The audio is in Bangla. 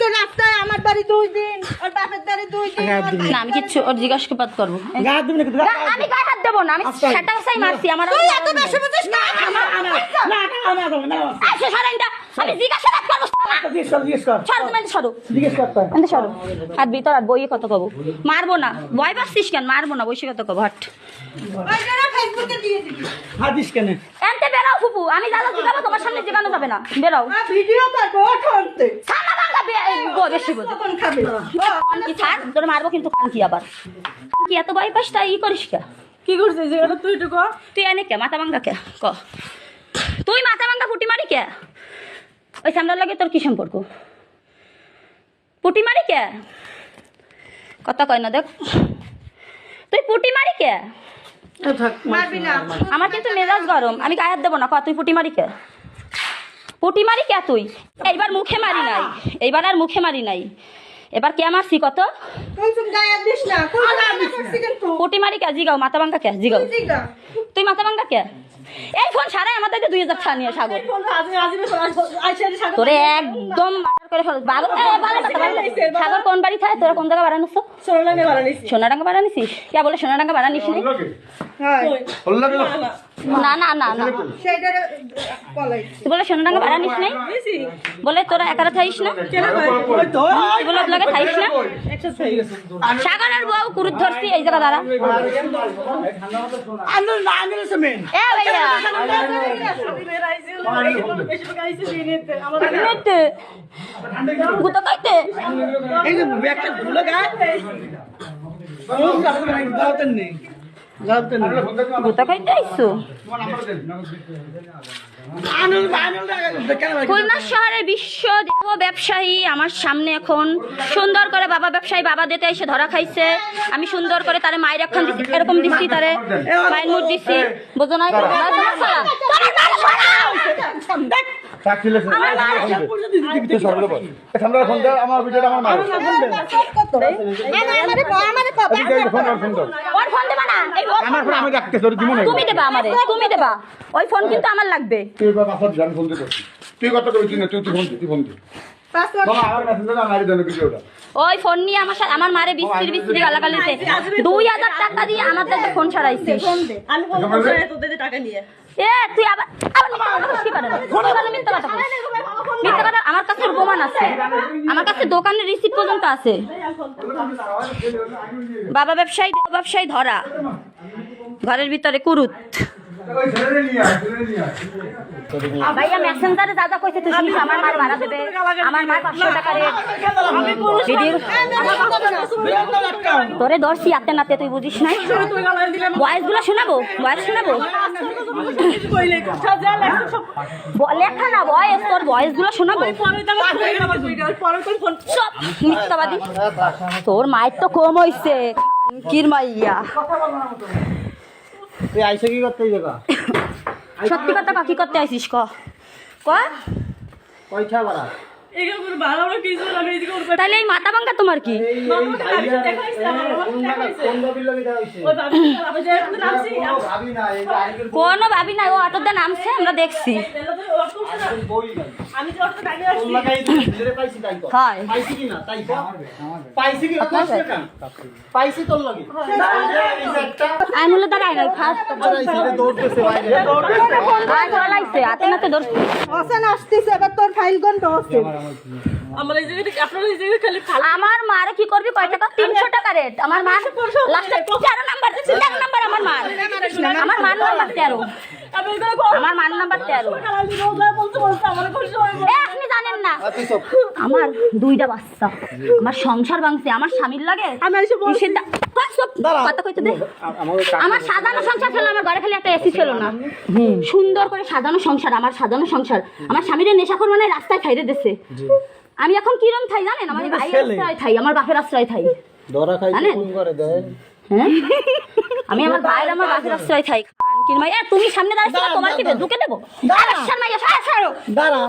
তো রাস্তায় আমার বাড়ি দুই দিন ওর বাপের বাড়ি দুই দিন গায়ে ওর দিবি। না আমি কিচ্ছু ওর জিজ্ঞাসাবাদ করব গায়ে দিবি না কিন্তু না, আমি গায়ে হাত দেবো না আমি সেটা সাই মারছি আমার তুই এত বেশি বুঝিস না? আমার আমার না না আমার আমার না এই, সে আমি জিজ্ঞাসাবাদ করব। জিজ্ঞেস কর জিজ্ঞেস কর। সরো তুমি সরো। জিজ্ঞেস করতে এনতে সরো। আর ভিতর আর বইয়ে কত কব? মারবো না। ভয় পাচ্ছিস কেন? মারবো না বসে কত কব? হট। ওই জন্য ফেসবুকে দিয়ে দিবি। হাদিস কেন? এনতে বেরাও ফুপু আমি দাদা জিগাবো তোমার সামনে জিগানো যাবে না। বেরাও ভিডিও বেশি বোঝে তোর মারবো কিন্তু কান কি আবার? কান এত ভয় পাস তাই ই করিস কে? কি করছিস এটা তুই তো তুই এনে কে? মাথা ভাঙ্গা কে? ক। তুই মাথা ভাঙ্গা পুটি মারি কে? ওই সামনের লাগে তোর কি সম্পর্ক? পুটি মারি কে? কথা কয় না দেখ। তুই পুটি মারি কে? আমার কিন্তু মেজাজ গরম। আমি গায়ে হাত দেবো না। ক তুই পুটি মারি কে? পুটি মারি কে তুই? এইবার মুখে মারি নাই। এইবার আর মুখে মারি নাই। এবার কে মারছি কত? পুটি মারি কে? জিগাও মাথা ভাঙ্গা কে? জিগাও। তুই মাথা ভাঙ্গা কে? এই ফোন সারাই আমাদেরকে দুই হাজার ছাড়িয়ে নিয়ে সাগর। তোরে একদম করে ফেলো। ভালো। সাগর কোন বাড়ি থাকে? তোরা কোন জায়গা বাড়ানিস সোনাডাঙ্গা বাড়ানিস কে বলে সোনাডাঙ্গা বাড়ানিস নি? হয়। না। না না না তুই বলে সোনাডাঙ্গা বাড়ানিস নাই? বলে তোরা একারা থাইস না? বলে লাগে থাইস না? সাগরের বউ কুরুত ধরছি এই জায়গা এ ভাইয়া। নিতে কাইতে এই যে ভুলে গায় আইছো খুলনা শহরের বিশ্ব দেহ ব্যবসায়ী আমার সামনে এখন সুন্দর করে বাবা ব্যবসায়ী বাবা দিতে এসে ধরা খাইছে আমি সুন্দর করে তারে মায়ের এখন এরকম দিচ্ছি তারে মায়ের মুখ দিচ্ছি বোঝো না আমার ভিডিওটা আমার মার আমারে কো আমারে কো ফোন আর ফোন দাও ওর ফোন দেবা না। এই ওর আমার ফোন ফোন আমি রাখতে তোর দিব না তুমি দেবা আমারে তুমি দেবা। ওই ফোন কিন্তু আমার লাগবে। তুই জান ফোন দিতে তুই তুই তুই ফোন তুই ফোন দে। ওই ফোন নিয়ে আমার সাথে আমার মারে বিস্তির বিস্তির গালাগালিতে দুই হাজার টাকা দিয়ে আমার ফোন আমি ফোন তোদের টাকা নিয়ে। এ, তুই আমার কাছে প্রমাণ আছে। আমার কাছে দোকানের রিসিপ্ট পর্যন্ত আছে। বাবা ব্যবসায়ী ব্যবসায়ী ধরা। ঘরের ভিতরে কুরুত। ওই ছেড়ে নিয়ে আয় ছেড়ে নিয়ে আয়। ভাইয়া মেসেঞ্জারে যা যা কইছে তুই শুনিস আমার মার ভাড়া দেবে। আমার মার পাঁচশো টাকা রেট ভিডিও তোরে ধরছি আতে নাতে তুই বুঝিস নাই? বয়সগুলো শোনাবো? বয়স শোনাবো? লেখা না বয়স তোর বয়সগুলো শোনাবো তোর মায়ের তো কম হইছে কির মাইয়া। তুই আইসে কি করতে জায়গা সত্যি কথা কাকি করতে আইসিস ক। কয় পয়সা বাড়া। তাহলে এই মাথা ভাঙ্গা তোমার কি? কোন ভাবি না এই যে আইকেল কোনো ভাবি না ও অটোতে নামছে আমরা দেখছি। আইনুলে দাঁড়ায় নাই ফার্স্ট হাতে নাতে আসতেছে এবার তোর ফাইল গন্ড হচ্ছে আমার মারে কি করবি? কয় টাকা? তিনশো টাকা রেট আমার মার লাস্টে তেরো নাম্বার তেরো নাম্বার আমার মার আমার মার নাম্বার তেরো। আমার মার নাম্বার তেরো। এ, আপনি জানেন না। আমার দুইটা বাচ্চা। আমার সংসার ভাঙছে আমার স্বামীর লাগে। কিসের দা- কই, সব কথা কইতে দে। আমার আমার সাজানো সংসার ছিল আমার ঘরে খালি একটা এসি ছিল না। সুন্দর করে সাজানো সংসার আমার সাজানো সংসার। আমার স্বামীর নেশাখোর মানে রাস্তায় খাইরে দিছে। আমি এখন কিরম থাই জানেন? আমার ভাই আশ্রয় থাই আমার বাপের আশ্রয় থাই জানেন? হ্যাঁ আমি আমার ভাইয়ের আমার বাপের আশ্রয় থাই কিনমাই এ তুমি সামনে দাঁড়াচ্ছ তোমার কি ঢুকে দেবো সমাজ দাঁড়া